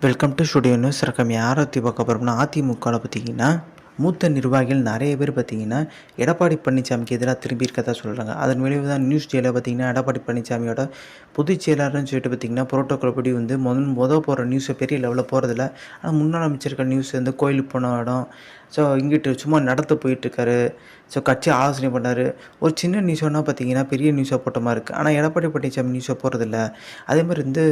Welcome to studio news ரகம் யாரை பற்றி பார்க்க போகிறோம்னா அதிமுகவில் பார்த்தீங்கன்னா மூத்த நிர்வாகிகள் நிறைய பேர் பார்த்தீங்கன்னா எடப்பாடி பழனிசாமிக்கு எதிராக திரும்பி இருக்கதா சொல்கிறாங்க அதன் விளைவு தான் நியூஸ் டேல பார்த்தீங்கன்னா எடப்பாடி பழனிசாமியோட பொதுச் செயலாளர்னு சொல்லிட்டு பார்த்தீங்கன்னா புரோட்டோக்கால் படி வந்து முதல் மொதல் போகிற நியூஸை பெரிய லெவலில் போகிறதில்ல ஆனால் முன்னாள் அமைச்சர்கள் நியூஸ் வந்து கோயிலுக்கு போன இடம். ஸோ இங்கிட்டு சும்மா நடத்த போயிட்டுருக்காரு ஸோ கட்சி ஆலோசனை பண்ணார். ஒரு சின்ன நியூஸ் ஒன்றா பார்த்தீங்கன்னா பெரிய நியூஸாக போட்ட மாதிரி இருக்குது ஆனால் எடப்பாடி பழனிசாமி நியூஸை போகிறதில்ல அதே மாதிரி வந்து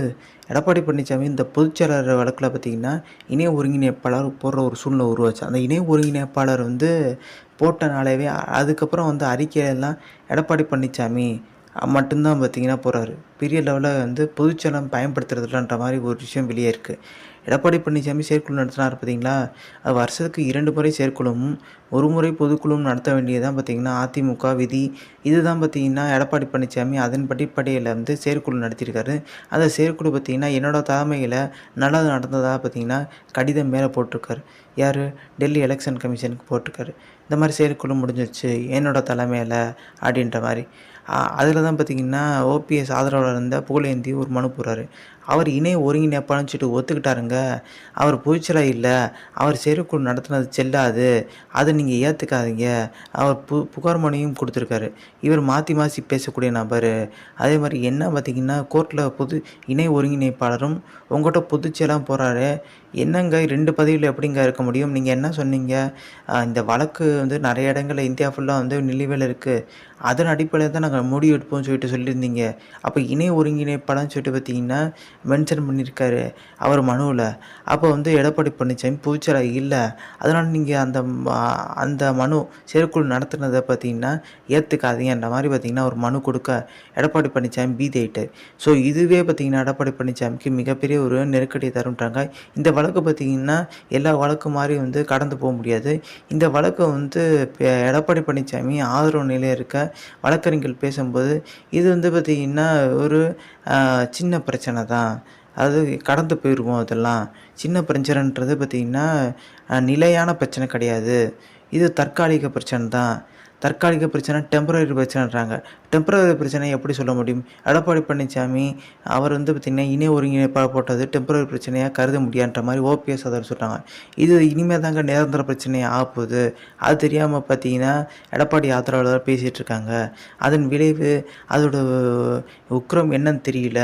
எடப்பாடி பழனிசாமி இந்த பொதுச்செயலாளர் வழக்கில் பார்த்தீங்கன்னா இணைய ஒருங்கிணைப்பாளர் போடுற ஒரு சூழ்நிலை உருவாச்சு. அந்த இணைய ஒருங்கிணைப்பாளர் வந்து போட்டனாலேவே அதுக்கப்புறம் வந்து அறிக்கையெல்லாம் எடப்பாடி பழனிசாமி மட்டும்தான் பார்த்தீங்கன்னா போகிறாரு பெரிய லெவலில் வந்து பொதுச்சலம் பயன்படுத்துறதுலன்ற மாதிரி ஒரு விஷயம் வெளியே இருக்குது எடப்பாடி பழனிசாமி செயற்குழு நடத்தினார் பார்த்தீங்களா? அது வருஷத்துக்கு இரண்டு முறை செயற்குழுவும் ஒரு முறை பொதுக்குழுவும் நடத்த வேண்டியதான் பார்த்தீங்கன்னா அதிமுக விதி. இதுதான் பார்த்திங்கன்னா எடப்பாடி பழனிசாமி அதன் படிப்படையில் வந்து செயற்குழு நடத்தியிருக்காரு. அந்த செயற்குழு பார்த்திங்கன்னா என்னோட தலைமையில் நல்லது நடந்ததாக பார்த்தீங்கன்னா கடிதம் மேலே போட்டிருக்காரு. யார்? டெல்லி எலெக்ஷன் கமிஷனுக்கு போட்டிருக்காரு. இந்த மாதிரி செயற்குழு முடிஞ்சிருச்சு என்னோட தலைமையில் அப்படின்ற மாதிரி. அதில் தான் பார்த்தீங்கன்னா ஓபிஎஸ் ஆதரவாளர் இருந்த புகழேந்தி ஒரு மனு போடுறாரு. அவர் இணைய ஒருங்கிணைப்பான்னு சொல்லிட்டு ஒத்துக்கிட்டாருங்க. அவர் பொதுச்சலாக இல்லை. அவர் செயற்குழு நடத்தினது செல்லாது. அதை நீங்கள் ஏற்றுக்காதீங்க அவர் பு புகார் மனுவையும் கொடுத்துருக்காரு. இவர் மாற்றி மாற்றி பேசக்கூடிய நபர். அதே மாதிரி என்ன பார்த்தீங்கன்னா கோர்ட்டில் புது இணை ஒருங்கிணைப்பாளரும் உங்கள்கிட்ட புதுச்செல்லாம் போகிறாரு என்னங்க ரெண்டு பதவியில் எப்படிங்க இருக்க முடியும்? நீங்கள் என்ன சொன்னீங்க? இந்த வழக்கு வந்து நிறைய இடங்களில் இந்தியா ஃபுல்லாக வந்து நிலுவையில் இருக்குது அதன் அடிப்படையில் தான் நாங்கள் முடிவு எடுப்போம்னு சொல்லிட்டு சொல்லியிருந்தீங்க. அப்போ இணை ஒருங்கிணைப்பாளர்னு சொல்லிட்டு பார்த்தீங்கன்னா மென்ஷன் பண்ணியிருக்காரு அவர் மனுவில். அப்போ வந்து எடப்பாடி பழனிசாமி பொதுச்செயலாளர் இல்லை. அதனால் நீங்கள் அந்த அந்த மனு செயற்குழு நடத்துனதை பார்த்தீங்கன்னா ஏற்றுக்காதீங்கன்ற மாதிரி பார்த்தீங்கன்னா ஒரு மனு கொடுக்க எடப்பாடி பழனிசாமி பீதி ஆகிட்டார் ஸோ இதுவே பார்த்தீங்கன்னா எடப்பாடி பழனிசாமிக்கு மிகப்பெரிய ஒரு நெருக்கடியை தருன்றாங்க இந்த வழக்கு பார்த்தீங்கன்னா எல்லா வழக்கு மாதிரி வந்து கடந்து போக முடியாது. இந்த வழக்கை வந்து எடப்பாடி பழனிசாமி ஆதரவு நிலையில் இருக்க வழக்கறிஞர்கள் பேசும்போது இது வந்து பார்த்திங்கன்னா ஒரு சின்ன பிரச்சனை தான் அது கடந்து போயிருக்கும் அதெல்லாம். சின்ன பிரச்சனைன்றது பார்த்திங்கன்னா நிலையான பிரச்சனை கிடையாது. இது தற்காலிக பிரச்சனை தான் தற்காலிக பிரச்சனை டெம்பரரி பிரச்சனைன்றாங்க. டெம்பரரி பிரச்சனை எப்படி சொல்ல முடியும்? எடப்பாடி பழனிசாமி அவர் வந்து பார்த்திங்கன்னா இணை ஒருங்கிணைப்பாக போட்டது டெம்பரரி பிரச்சனையாக கருத முடியான்ற மாதிரி ஓபிஎஸ் அதை சொல்கிறாங்க இது இனிமேல் தாங்க நிரந்தர பிரச்சனையாக ஆகுது அது தெரியாமல் பார்த்தீங்கன்னா எடப்பாடி ஆதரவாளர் பேசிகிட்டு இருக்காங்க. அதன் விளைவு அதோட உக்கிரம் என்னன்னு தெரியல.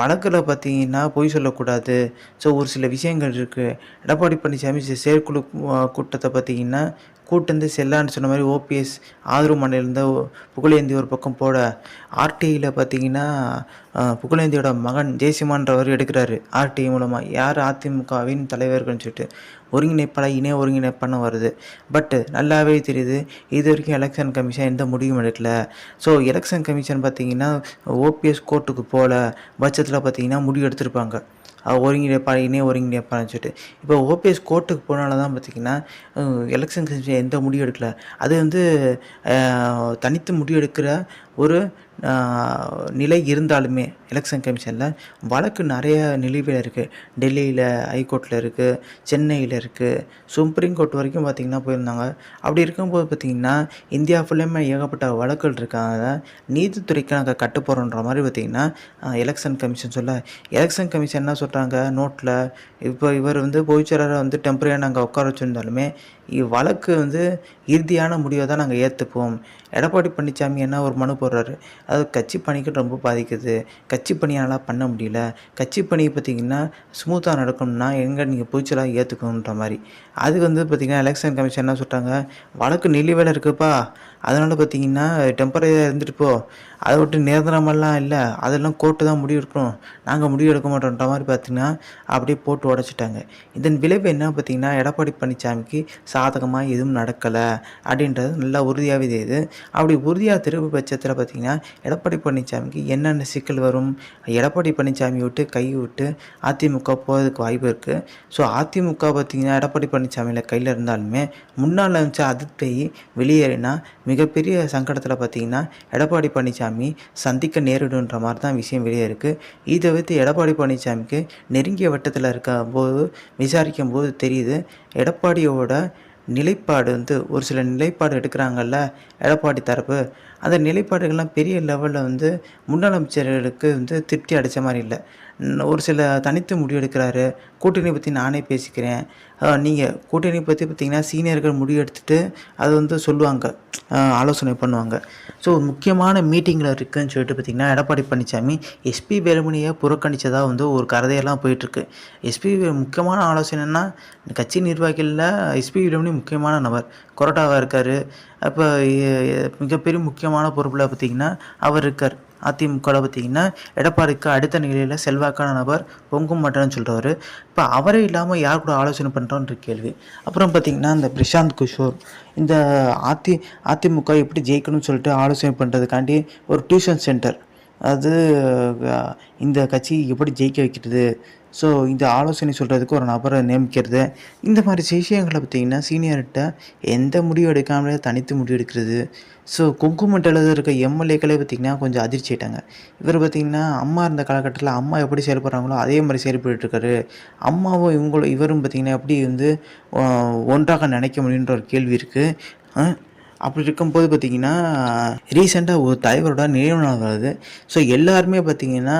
வழக்கில் பார்த்தீங்கன்னா பொய் சொல்லக்கூடாது. ஸோ ஒரு சில விஷயங்கள் இருக்குது எடப்பாடி பழனிசாமி செயற்குழு கூட்டத்தை பார்த்தீங்கன்னா கூட்டந்து செல்லான்னு சொன்ன மாதிரி ஓபிஎஸ் ஆதரவு மண்ணிலிருந்த புகழேந்தி ஒரு பக்கம் போட ஆர்டிஐயில் பார்த்தீங்கன்னா புகழேந்தியோட மகன் ஜெயசிமான்றவர் எடுக்கிறாரு. ஆர்டிஐ மூலமாக யார் அதிமுகவின் தலைவர்கள்னு சொல்லிட்டு. ஒருங்கிணைப்பாளர் இணைய ஒருங்கிணைப்பான வருது. பட்டு நல்லாவே தெரியுது. இது வரைக்கும் எலெக்ஷன் கமிஷன் எந்த முடிவும் எடுக்கல. ஸோ எலெக்ஷன் கமிஷன் பார்த்தீங்கன்னா ஓபிஎஸ் கோர்ட்டுக்கு போகல பட்சத்தில் பார்த்தீங்கன்னா முடிவு எடுத்திருப்பாங்க. அஹ் ஒருங்கிணைப்பா இணைய சொல்லிட்டு. இப்போ ஓபிஎஸ் கோர்ட்டுக்கு போனால தான் பார்த்திங்கன்னா எலெக்ஷன் கமிஷன் எந்த முடிவு எடுக்கல. அது வந்து தனித்து முடிவு எடுக்கிற ஒரு நிலை இருந்தாலுமே எலெக்ஷன் கமிஷனில் வழக்கு நிறைய நிலுவையில் இருக்குது டெல்லியில் ஹைகோர்ட்டில் இருக்குது சென்னையில் இருக்குது சுப்ரீம் கோர்ட் வரைக்கும் பார்த்திங்கன்னா போயிருந்தாங்க. அப்படி இருக்கும்போது பார்த்திங்கன்னா இந்தியா ஃபுல்லுமே ஏகப்பட்ட வழக்குகள் இருக்காங்க. நீதித்துறைக்கு நாங்கள் கட்டுப்போகிறோன்ற மாதிரி பார்த்திங்கன்னா எலெக்ஷன் கமிஷன் சொல்ல எலெக்ஷன் கமிஷன் என்ன சொல்கிறாங்க நோட்டில் இப்போ இவர் வந்து பொதுச்செயலாளரை வந்து டெம்பரரியாக நாங்கள் உட்கார வச்சுருந்தாலுமே வழக்கு வந்து இறுதியான முடிவை தான் நாங்கள் ஏற்றுப்போம் எடப்பாடி பழனிசாமி என்ன ஒரு மனு போடுறாரு. அது கட்சி பணிக்கு ரொம்ப பாதிக்குது. கட்சி பணியால் பண்ண முடியல. கட்சி பணி பார்த்திங்கன்னா ஸ்மூத்தாக நடக்கணும்னா எங்கே நீங்கள் பொதுச்செயலாக ஏற்றுக்கணுன்ற மாதிரி. அதுக்கு வந்து பார்த்திங்கன்னா எலெக்ஷன் கமிஷன் என்ன சொல்கிறாங்க வழக்கு நிலுவையில் இருக்குப்பா. அதனால் பார்த்தீங்கன்னா டெம்பரரியாக இருந்துட்டு போ. அதை விட்டு நிரந்தரமெல்லாம் இல்லை. அதெல்லாம் கோர்ட்டு தான் முடிவு எடுக்கணும். நாங்கள் முடிவு எடுக்க மாட்டோன்ற மாதிரி பார்த்தீங்கன்னா அப்படியே போட்டு உடச்சிட்டாங்க. இதன் விளைவு என்ன பார்த்தீங்கன்னா எடப்பாடி பழனிசாமிக்கு சாதகமாக எதுவும் நடக்கலை. அப்படின்றது நல்லா உறுதியாகவே தெரியுது. அப்படி உறுதியாக திரும்ப பட்சத்தில் பார்த்திங்கன்னா எடப்பாடி பழனிசாமிக்கு என்னென்ன சிக்கல் வரும்? எடப்பாடி பழனிசாமி விட்டு கை விட்டு அதிமுக போகிறதுக்கு வாய்ப்பு இருக்குது ஸோ அதிமுக பார்த்திங்கன்னா எடப்பாடி பழனிசாமியில் கையில் இருந்தாலுமே முன்னாள் அமைச்சர் அதித்தை வெளியேறினா மிகப்பெரிய சங்கடத்தில் பார்த்திங்கன்னா எடப்பாடி பழனிசாமி சந்திக்க நேரிடுன்ற மாதிரி தான் விஷயம் வெளியே இருக்குது இதை வைத்து எடப்பாடி பழனிசாமிக்கு நெருங்கிய வட்டத்தில் இருக்க போது விசாரிக்கும் போது தெரியுது எடப்பாடியோட நிலைப்பாடு வந்து ஒரு சில நிலைப்பாடு எடுக்கிறாங்கல்ல எடப்பாடி தரப்பு. அந்த நிலைப்பாடுகள்லாம் பெரிய லெவலில் வந்து முன்னாள் வந்து திருப்தி அடைச்ச மாதிரி இல்லை. ஒரு சில தனித்து முடிவெடுக்கிறாரு. கூட்டணி பற்றி நானே பேசிக்கிறேன். நீங்கள் கூட்டணி பற்றி பார்த்திங்கன்னா சீனியர்கள் முடிவு எடுத்துகிட்டு அது வந்து சொல்லுவாங்க. ஆலோசனை பண்ணுவாங்க. ஸோ முக்கியமான மீட்டிங்கில் இருக்குதுன்னு சொல்லிட்டு பார்த்திங்கன்னா எடப்பாடி பழனிசாமி எஸ்பி வேலுமணியை புறக்கணித்ததாக வந்து ஒரு கதையெல்லாம் போயிட்டுருக்கு. எஸ்பி முக்கியமான ஆலோசனைன்னா கட்சி நிர்வாகிகளில் எஸ்பி வேலுமணி முக்கியமான நபர். கொரோட்டாவாக இருக்கார். அப்போ மிகப்பெரிய முக்கியமான பொறுப்பில் பார்த்திங்கன்னா அவர் இருக்கார். அதிமுகவில் பார்த்தீங்கன்னா எடப்பாடிக்கு அடுத்த நிலையில் செல்வாக்கான நபர் பொங்கும் மாட்டேன்னு சொல்கிறாரு இப்போ அவரே இல்லாமல் யார் கூட ஆலோசனை பண்ணுறோன்ற கேள்வி. அப்புறம் பார்த்திங்கன்னா இந்த பிரசாந்த் கிஷோர் இந்த அதி அதிமுக எப்படி ஜெயிக்கணும்னு சொல்லிட்டு ஆலோசனை பண்ணுறதுக்காண்டி ஒரு டியூஷன் சென்டர் அது இந்த கட்சி எப்படி ஜெயிக்க வைக்கிறது? ஸோ இந்த ஆலோசனை சொல்கிறதுக்கு ஒரு நபரை நியமிக்கிறது. இந்த மாதிரி விஷயங்களை பார்த்திங்கன்னா சீனியர்கிட்ட எந்த முடிவு எடுக்காமலே தனித்து முடிவு எடுக்கிறது. ஸோ குங்குமண்டலத்தில் இருக்க எம்எல்ஏக்களே பார்த்திங்கன்னா கொஞ்சம் அதிர்ச்சி ஆயிட்டாங்க. இவர் பார்த்திங்கன்னா அம்மா இருந்த காலகட்டத்தில் அம்மா எப்படி செயல்படுறாங்களோ அதே மாதிரி செயல்பட்டுருக்காரு அம்மாவும் இவங்களும் இவரும் பார்த்திங்கன்னா எப்படி வந்து ஒன்றாக நினைக்க முடியுன்ற ஒரு கேள்வி இருக்குது அப்படி இருக்கும்போது பார்த்தீங்கன்னா ரீசெண்டாக ஒரு தலைவரோட நினைவு நாள் வருது. ஸோ எல்லாருமே பார்த்திங்கன்னா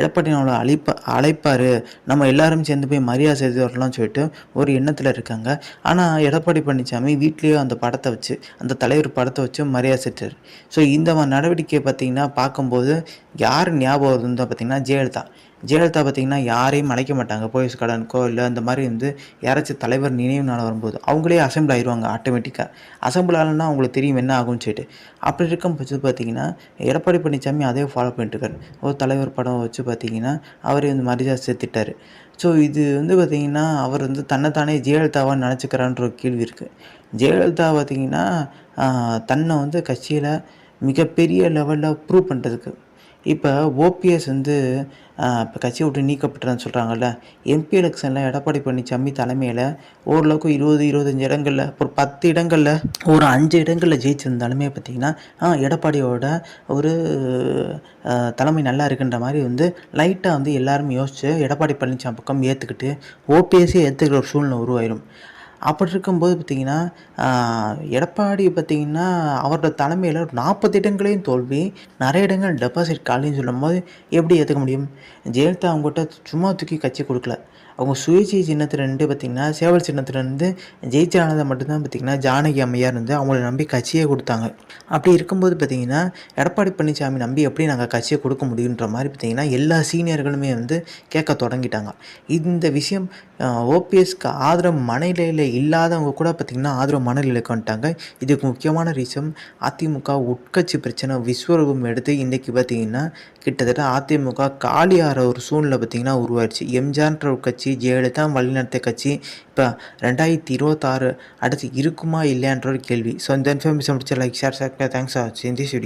எடப்பாடி நம்மளை அழைப்ப அழைப்பார். நம்ம எல்லாரும் சேர்ந்து போய் மரியாதை செய்து வரலாம்னு சொல்லிட்டு ஒரு எண்ணத்தில் இருக்காங்க. ஆனால் எடப்பாடி பழனிசாமி வீட்லேயே அந்த படத்தை வச்சு அந்த தலைவர் படத்தை வச்சு மரியாதை செஞ்சார் ஸோ இந்த மாதிரி நடவடிக்கையை பார்த்தீங்கன்னா பார்க்கும்போது யார் ஞாபகம் வருதுன்னு பார்த்தீங்கன்னா ஜெயலலிதா. ஜெயலலிதா பார்த்திங்கன்னா யாரையும் அழைக்க மாட்டாங்க. போயஸ் கடனுக்கோ இல்லை அந்த மாதிரி வந்து யாராச்சும் தலைவர் நினைவு நாள் வரும்போது அவங்களே அசம்பிள் ஆயிடுவாங்க ஆட்டோமேட்டிக்காக அசம்பிள் ஆகலன்னா அவங்களுக்கு தெரியும் என்ன ஆகும்னு சொல்லிட்டு. அப்படி இருக்கும் பட்சத்து பார்த்திங்கன்னா எடப்பாடி பழனிசாமி அதே ஃபாலோ பண்ணிட்டுருக்காரு ஒரு தலைவர் படம் வச்சு பார்த்திங்கன்னா அவரே வந்து மரியாதை சேர்த்துட்டார் ஸோ இது வந்து பார்த்திங்கன்னா அவர் வந்து தன்னைத்தானே ஜெயலலிதாவாக நினச்சிக்கிறான்ற ஒரு கேள்வி இருக்குது ஜெயலலிதா பார்த்திங்கன்னா தன்னை வந்து கட்சியில் மிகப்பெரிய லெவலில் ப்ரூவ் பண்ணுறதுக்கு இப்போ ஓபிஎஸ் வந்து இப்போ கட்சியை விட்டு நீக்கப்பட்டுறேன்னு சொல்கிறாங்கல்ல எம்பி எலெக்ஷனில் எடப்பாடி பழனிசாமி தலைமையில் ஓரளவுக்கு இருபது இருபத்தஞ்சி இடங்களில் ஒரு பத்து இடங்களில் ஒரு அஞ்சு இடங்களில் ஜெயிச்சிருந்தாலுமே பார்த்திங்கன்னா எடப்பாடியோட ஒரு தலைமை நல்லா இருக்குன்ற மாதிரி வந்து லைட்டாக வந்து எல்லாருமே யோசித்து எடப்பாடி பழனிசாமி பக்கம் ஏற்றுக்கிட்டு ஓபிஎஸ்ஸே ஏற்றுக்கிற ஒரு சூழ்நிலை உருவாயிடும் அப்படி இருக்கும்போது பார்த்திங்கன்னா எடப்பாடி பார்த்திங்கன்னா அவரோட தலைமையில் ஒரு நாற்பது இடங்களையும் தோல்வி நிறைய இடங்கள் டெபாசிட் காலின்னு சொல்லும்போது எப்படி ஏற்றுக்க முடியும்? ஜெயலலிதா அவங்ககிட்ட சும்மா தூக்கி கட்சி கொடுக்கல. அவங்க சுயேட்சை சின்னத்துலேருந்து பார்த்திங்கன்னா சேவல் சின்னத்துலேருந்து ஜெயிச்சானதை மட்டும்தான் பார்த்திங்கன்னா ஜானகி அம்மையார் இருந்து அவங்கள நம்பி கட்சியே கொடுத்தாங்க. அப்படி இருக்கும்போது பார்த்திங்கன்னா எடப்பாடி பழனிசாமி நம்பி எப்படி நாங்கள் கட்சியை கொடுக்க முடியுன்ற மாதிரி பார்த்திங்கன்னா எல்லா சீனியர்களுமே வந்து கேட்க தொடங்கிட்டாங்க. இந்த விஷயம் ஓபிஎஸ்க்கு ஆதரவு மனநிலையில் இல்லாதவங்க கூட பார்த்திங்கன்னா ஆதரவு மனநிலைக்கு வந்துட்டாங்க. இதுக்கு முக்கியமான ரீசன் அதிமுக உட்கட்சி பிரச்சனை விஸ்வரூபம் எடுத்து இன்றைக்கி பார்த்திங்கன்னா கிட்டத்தட்ட அதிமுக காலியாகிற ஒரு சூழ்நிலை பார்த்திங்கன்னா உருவாயிடுச்சு. எம்ஜிஆர்ன்ற ஒரு கட்சி ஜெயலலிதா வழிநடத்த கட்சி இப்போ ரெண்டாயிரத்தி இருபத்தாறு அடுத்து இருக்குமா இல்லையான்ற ஒரு கேள்வி. ஸோ இந்த இன்ஃபர்மேஷன் முடிச்ச லைக் ஷேர் தேங்க்ஸ் ஆச்சு இந்த வீடியோ